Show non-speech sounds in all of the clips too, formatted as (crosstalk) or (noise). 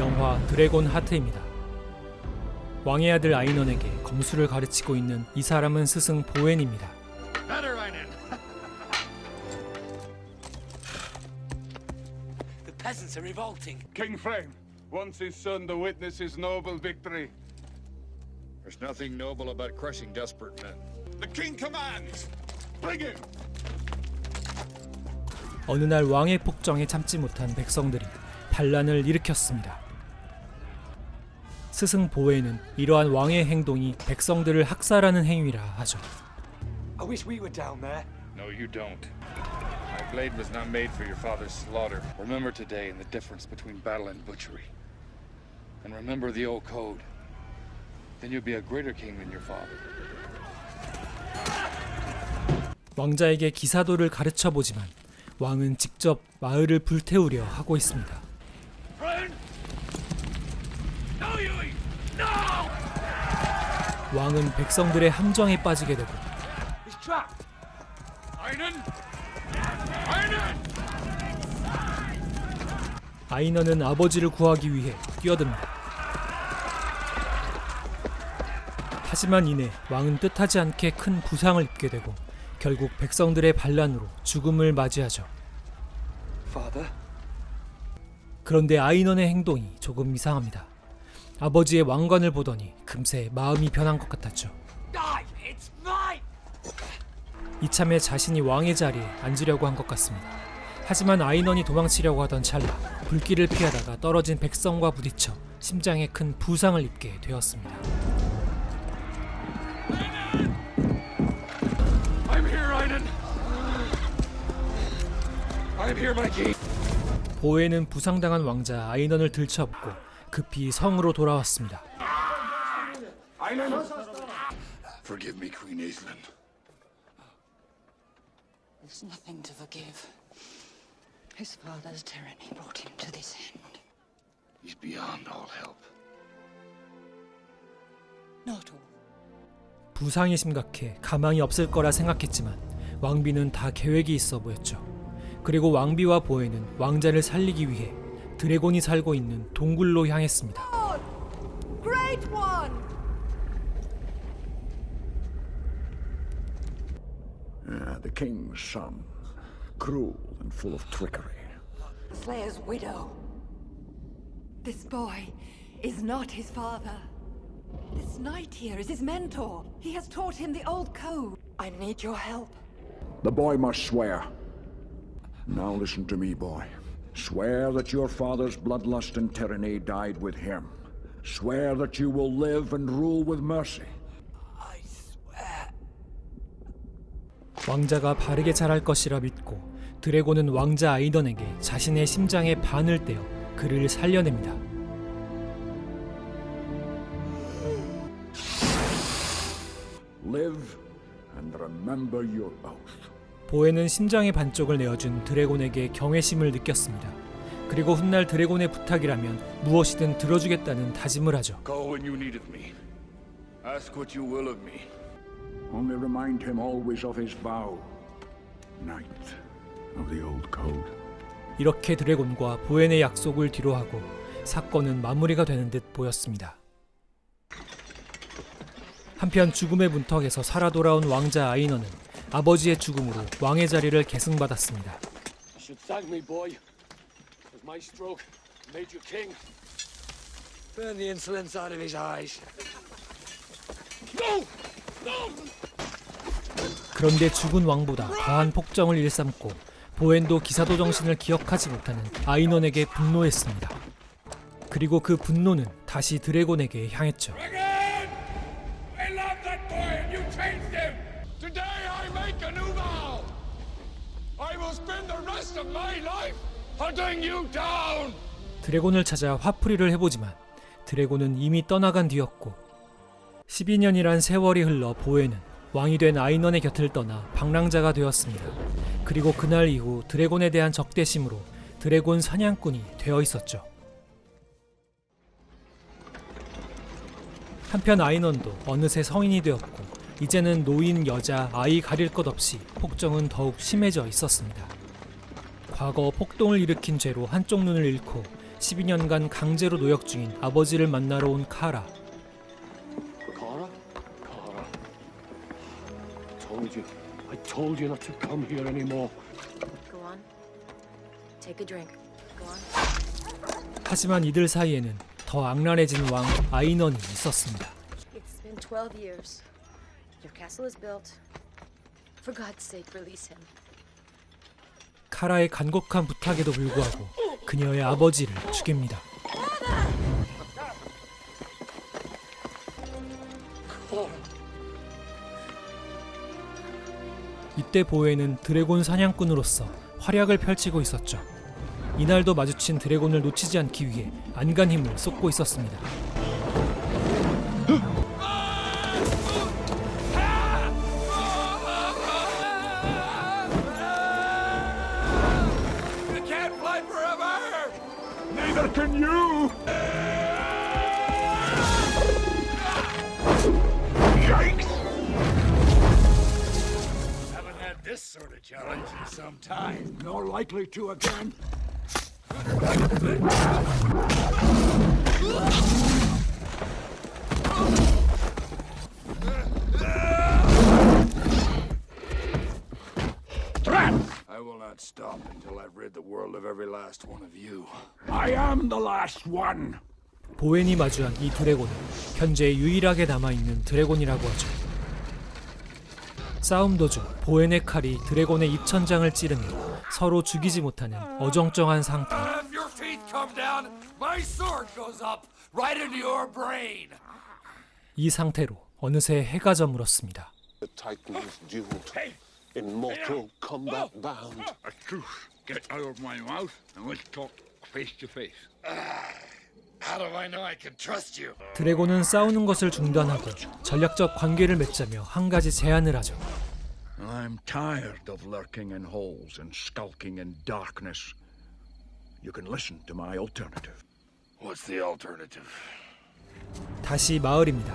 영화 드래곤 하트입니다. 왕의 아들 아이넌에게 검술을 가르치고 있는 이 사람은 스승 보엔입니다. Better, Reinen. The peasants are revolting. King Frame wants his son to witness his noble victory. There's nothing noble about crushing desperate men. The king commands! Bring him! 어느 날 왕의 폭정에 참지 못한 백성들이 반란을 일으켰습니다. 스승 보엔은 이러한 왕의 행동이 백성들을 학살하는 행위라 하죠. I wish we were down there. No, you don't. My blade was not made for your father's slaughter. Remember today and the difference between battle and butchery. And remember the old code. Then you'll be a greater king than your father. 왕자에게 기사도를 가르쳐 보지만 왕은 직접 마을을 불태우려 하고 있습니다. 왕은 백성들의 함정에 빠지게 되고! 아이너는 아버지를 구하기 위해 뛰어듭니다. 하지만 이내 왕은 뜻하지 않게 큰 부상을 입게 되고 결국 백성들의 반란으로 죽음을 맞이하죠. Father? 그런데 아이넌의 행동이 조금 이상합니다. 아버지의 왕관을 보더니 금세 마음이 변한 것 같았죠. 이참에 자신이 왕의 자리에 앉으려고 한 것 같습니다. 하지만 아이넌이 도망치려고 하던 찰나 불길을 피하다가 떨어진 백성과 부딪혀 심장에 큰 부상을 입게 되었습니다. 보에는 부상당한 왕자 아이넌을 들쳐업고 급히 성으로 돌아왔습니다. Forgive me, Queen Aisling. There's nothing to forgive. His father's tyranny brought him to this end. He's beyond all help. Not all. 부상이 심각해 가망이 없을 거라 생각했지만 왕비는 다 계획이 있어 보였죠. 그리고 왕비와 보에는 왕자를 살리기 위해 드래곤이 살고 있는 동굴로 향했습니다. Great one! Ah, the king's son. Cruel and full of trickery. Slayer's widow. This boy is not his father. This knight here is his mentor. He has taught him the old code. I need your help. The boy must swear. Now listen to me, boy. Swear that your father's bloodlust and tyranny died with him. Swear that you will live and rule with mercy. I swear. 왕자가 바르게 자랄 것이라 믿고 드래곤은 왕자 아이던에게 자신의 심장에 반을 떼어 그를 살려냅니다. Live and remember your oath. 보에는 심장의 반쪽을 내어준 드래곤에게 경외심을 느꼈습니다. 그리고 훗날 드래곤의 부탁이라면 무엇이든 들어주겠다는 다짐을 하죠. Call when you need of me. Ask what you will of me. Only remind him always of his vow. Knight of the old code. 이렇게 드래곤과 보엔의 약속을 뒤로하고 사건은 마무리가 되는 듯 보였습니다. 한편 죽음의 문턱에서 살아 돌아온 왕자 아이너는 아버지의 죽음으로 왕의 자리를 계승받았습니다. You should thank me, boy. It was my stroke that made you king. Burn the insolence out of his eyes. No! No! 그런데 죽은 왕보다 더한 폭정을 일삼고 보엔도 기사도 정신을 기억하지 못하는 아이넌에게 분노했습니다. 그리고 그 분노는 다시 드래곤에게 향했죠. 드래곤을 찾아 화풀이를 해보지만 드래곤은 이미 떠나간 뒤였고 12년이란 세월이 흘러 보에는 왕이 된 아이넌의 곁을 떠나 방랑자가 되었습니다. 그리고 그날 이후 드래곤에 대한 적대심으로 드래곤 사냥꾼이 되어 있었죠. 한편 아이넌도 어느새 성인이 되었고 이제는 노인, 여자, 아이 가릴 것 없이 폭정은 더욱 심해져 있었습니다. 과거 폭동을 일으킨 죄로 한쪽 눈을 잃고 12년간 강제로 노역 중인 아버지를 만나러 온 카라. Cora? Cora. Told you. I told you not to come here anymore. Go on. Take a drink. Go on. 하지만 이들 사이에는 더 악랄해진 왕 아이넌이 있었습니다. It's been 12 years. Your castle is built. For God's sake, release him. 카라의 간곡한 부탁에도 불구하고 그녀의 아버지를 죽입니다. 이때 보에는 드래곤 사냥꾼으로서 활약을 펼치고 있었죠. 이날도 마주친 드래곤을 놓치지 않기 위해 안간 힘을 쏟고 있었습니다. This sort of challenge in some time. You're likely to again. I will not stop until I've rid the world of every last one of you. I am the last one. 보엔이 마주한 이 드래곤은 현재 유일하게 남아있는 드래곤이라고 하죠. 싸움 도중 보엔의 칼이 드래곤의 입천장을 찌르며 서로 죽이지 못하는 어정쩡한 상태. 이 상태로 어느새 해가 저물었습니다. 드래곤은 싸우는 것을 중단하고 전략적 관계를 맺자며 한 가지 제안을 하죠. I'm tired of lurking in holes and skulking in darkness. You can listen to my alternative. What's the alternative? 다시 마을입니다.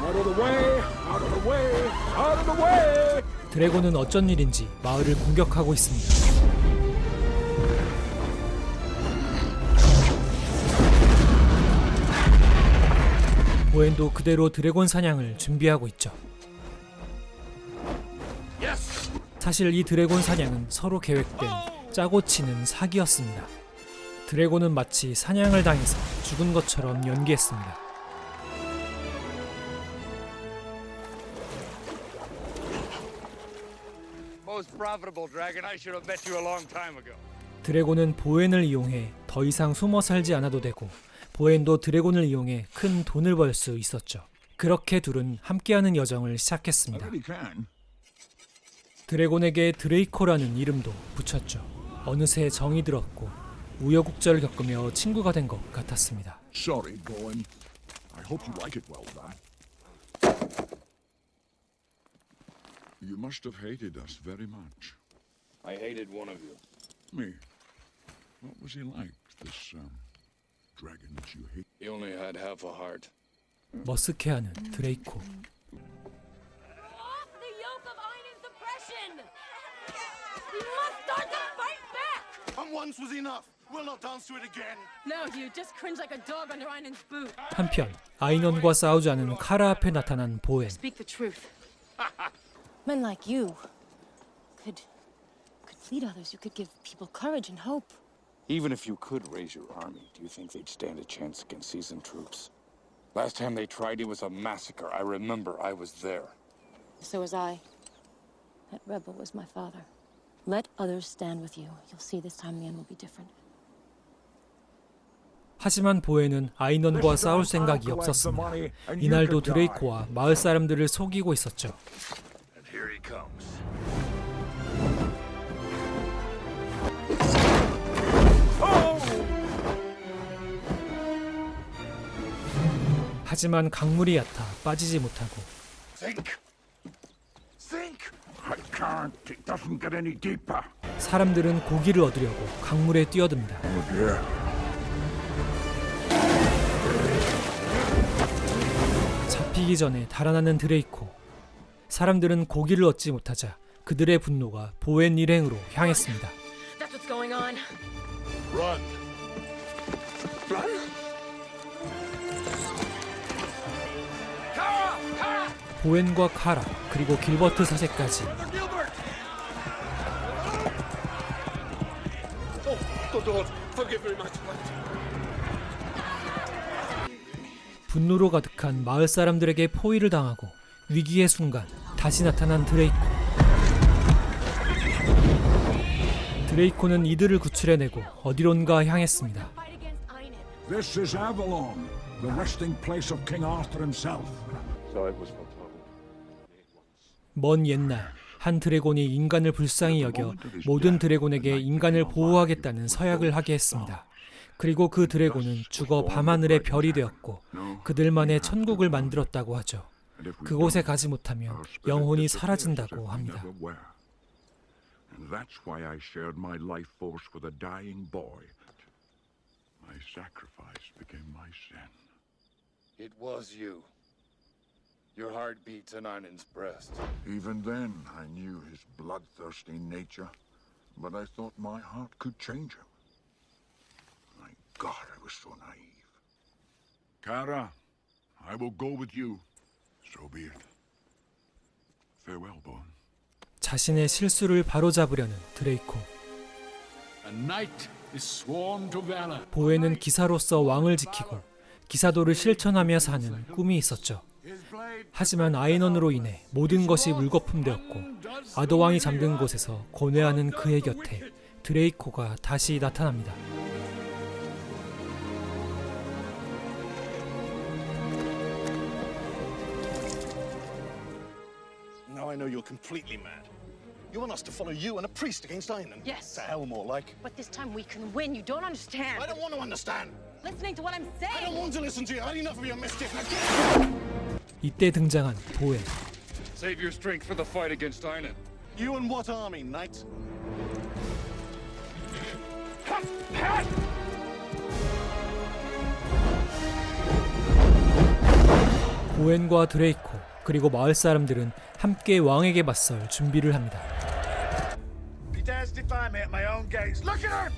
Out of the way! Out of the way! Out of the way! 드래곤은 어쩐 일인지 마을을 공격하고 있습니다. 보엔도 그대로 드래곤 사냥을 준비하고 있죠. 사실 이 드래곤 사냥은 서로 계획된 짜고 치는 사기였습니다. 드래곤은 마치 사냥을 당해서 죽은 것처럼 연기했습니다. 드래곤은 보엔을 이용해 더 이상 숨어 살지 않아도 되고 보엔도 드래곤을 이용해 큰 돈을 벌 수 있었죠. 그렇게 둘은 함께하는 여정을 시작했습니다. 드래곤에게 드레이코라는 이름도 붙였죠. 어느새 정이 들었고 우여곡절을 겪으며 친구가 된 것 같았습니다. Sorry, Bowen. I hope you like it well done. You must have hated us very much. I hated one of you. Me. What was he like, this um, dragon that you hate? He only had half a heart. 머쓱해하는 드레이코. Off the yoke of Einan's oppression! We must start to fight back! And once was enough. We'll not dance to it again. No, you just cringe like a dog under Einan's boot. 한편 아이넌과 싸우지 않은 카라 앞에 나타난 보엔. Speak the truth. (laughs) Men like you could could lead others. You could give people courage and hope. Even if you could raise your army, do you think they'd stand a chance against seasoned troops? Last time they tried, it was a massacre. I remember I was there. So was I. That rebel was my father. Let others stand with you. You'll see this time the end will be different. 하지만 보엔은 아이넌과 싸울 생각이 없었습니다. 이날도 드레이코와 마을 사람들을 속이고 있었죠. And here he comes. 하지만 강물이 얕아 빠지지 못하고 Think! Think! I can't. It doesn't get any deeper. 사람들은 고기를 얻으려고 강물에 뛰어듭니다. Oh. 잡히기 전에 달아나는 드레이코. 사람들은 고기를 얻지 못하자 그들의 분노가 보엔 일행으로 향했습니다. 보웬과 카라 그리고 길버트! Oh, child. 분노로 가득한 마을 사람들에게 포위를 당하고 위기의 순간 다시 나타난 드레이코. 드레이코는 이들을 구출해내고 어디론가 향했습니다. This is Avalon, the resting place of King Arthur himself. So it was. 먼 옛날 한 드래곤이 인간을 불쌍히 여겨 모든 드래곤에게 인간을 보호하겠다는 서약을 하게 했습니다. 그리고 그 드래곤은 죽어 밤하늘의 별이 되었고 그들만의 천국을 만들었다고 하죠. 그곳에 가지 못하면 영혼이 사라진다고 합니다. It was you. Your heart beats in Einan's breast. Even then, I knew his bloodthirsty nature, but I thought my heart could change him. My God, I was so naive. Kara, I will go with you. So be it. Farewell, Bowen. 자신의 실수를 바로잡으려는 드레이코. A knight is sworn to valor. 보에는 기사로서 왕을 지키고 기사도를 실천하며 사는 꿈이 있었죠. 하지만 아이넌으로 인해 모든 것이 물거품되었고 아도왕이 잠든 곳에서 고뇌하는 그의 곁에 드레이코가 다시 나타납니다. Now I know you're completely mad. You want us to follow you and a priest against Einan? Yes. To hell more like. But this time we can win. You don't understand. I don't want to understand. Listening to what I'm I don't saying. want to listen to you. I had enough of your mischief. Now get 이때 등장한 보에. Save your strength for the fight against Einan. You and what army, knight? 보엔과 드레이코 그리고 마을 사람들은 함께 왕에게 맞설 준비를 합니다. He dares defy me at my own gates. Look at her!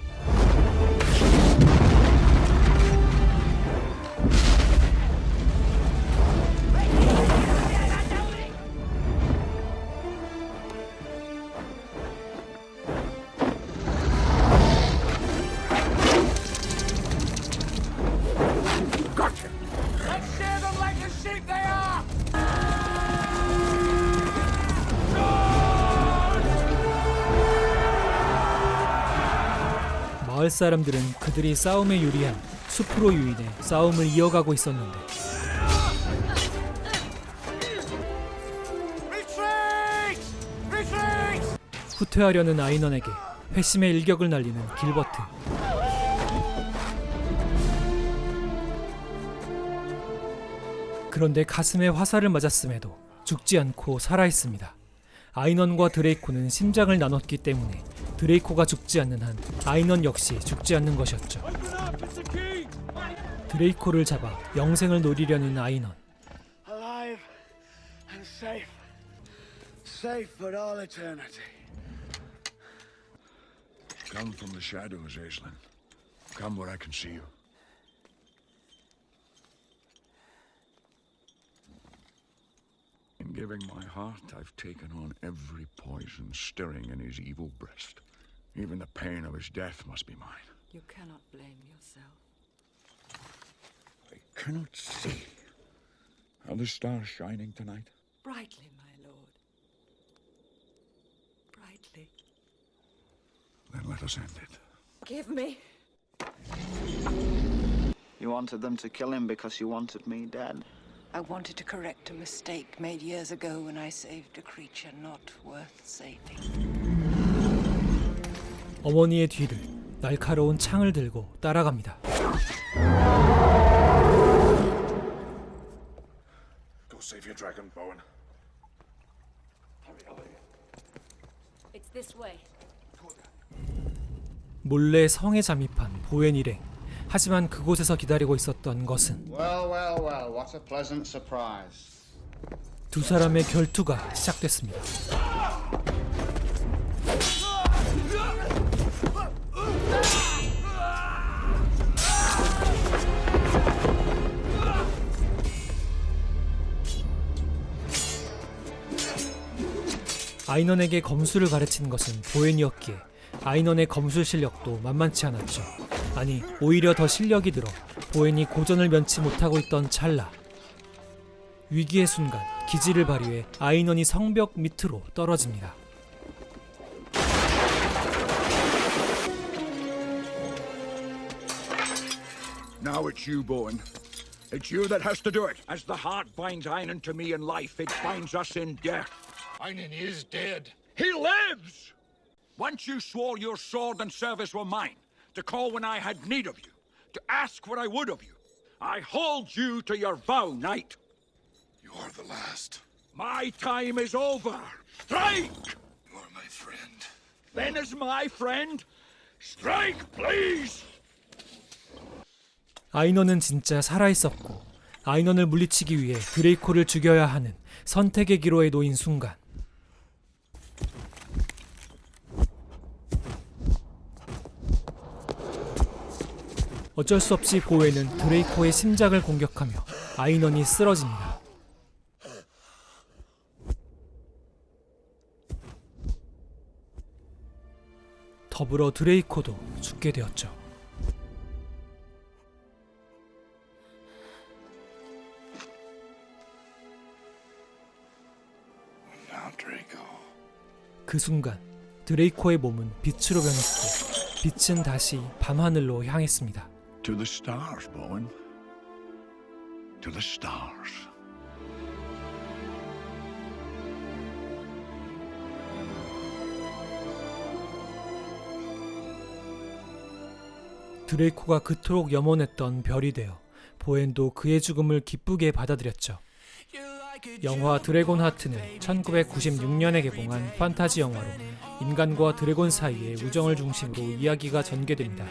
마을 사람들은 그들이 싸움에 유리한 숲으로 유인해 싸움을 이어가고 있었는데! 후퇴하려는 아이넌에게 회심의 일격을 날리는 길버트. 그런데 가슴에 화살을 맞았음에도 죽지 않고 살아 있습니다. 아이넌과 드레이코는 심장을 나눴기 때문에 드레이코가 죽지 않는 한 아이넌 역시 죽지 않는 것이었죠. 드레이코를 잡아 영생을 노리려는 아이넌. Alive and safe. Safe for all eternity. Come from the shadows, Aislinn. Come where I can see you. Giving my heart, I've taken on every poison stirring in his evil breast. Even the pain of his death must be mine. You cannot blame yourself. I cannot see. Are the stars shining tonight? Brightly, my lord. Brightly. Then let us end it. Give me. You wanted them to kill him because you wanted me dead. I wanted to correct a mistake made years ago when I saved a creature not worth saving. 어머니의 뒤를 날카로운 창을 들고 따라갑니다. Go save your dragon, Bowen. It's this way. 몰래 성에 잠입한 보엔 일행. 하지만 그곳에서 기다리고 있었던 것은 Well, well, well, what a pleasant surprise. 두 사람의 결투가 시작됐습니다. 아이넌에게 검술을 가르치는 것은 보웬이었기에 아이넌의 검술 실력도 만만치 않았죠. 아니, 오히려 더 실력이 들어 보엔이 고전을 면치 못하고 있던 찰나. 위기의 순간 기지를 발휘해 아이넌이 성벽 밑으로 떨어집니다. Now it's you, Bowen. It's you that has to do it. As the heart binds Einon to me in life, it binds us in death. Einan is dead. He lives! Once you swore your sword and service were mine, to call when I had need of you, to ask what I would of you. I hold you to your vow, knight. You are the last. My time is over. Strike! You are my friend. Then is my friend. Strike, please! 아이넌은 진짜 살아있었고 아이넌을 물리치기 위해 드레이코를 죽여야 하는 선택의 기로에 놓인 순간 어쩔 수 없이 보웨는 드레이코의 심장을 공격하며 아이넌이 쓰러집니다. 더불어 드레이코도 죽게 되었죠. 그 순간 드레이코의 몸은 빛으로 변했고 빛은 다시 밤하늘로 향했습니다. To the stars, Bowen. To the stars. 드레이코가 그토록 염원했던 별이 되어 보엔도 그의 죽음을 기쁘게 받아들였죠. 영화 드래곤 하트는 1996년에 개봉한 판타지 영화로 인간과 드래곤 사이의 우정을 중심으로 이야기가 전개됩니다.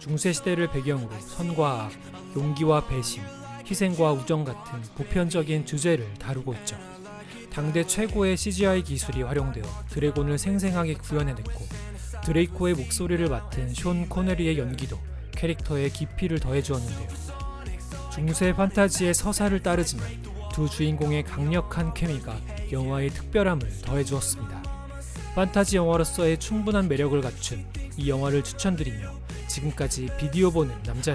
중세 시대를 배경으로 선과 악, 용기와 배신, 희생과 우정 같은 보편적인 주제를 다루고 있죠. 당대 최고의 CGI 기술이 활용되어 드래곤을 생생하게 구현해냈고 드레이코의 목소리를 맡은 숀 코네리의 연기도 캐릭터에 깊이를 더해주었는데요. 중세 판타지의 서사를 따르지만 두 주인공의 강력한 케미가 영화의 특별함을 더해주었습니다. 판타지 영화로서의 충분한 매력을 갖춘 이 영화를 추천드리며 지금까지 비디오 보는 남자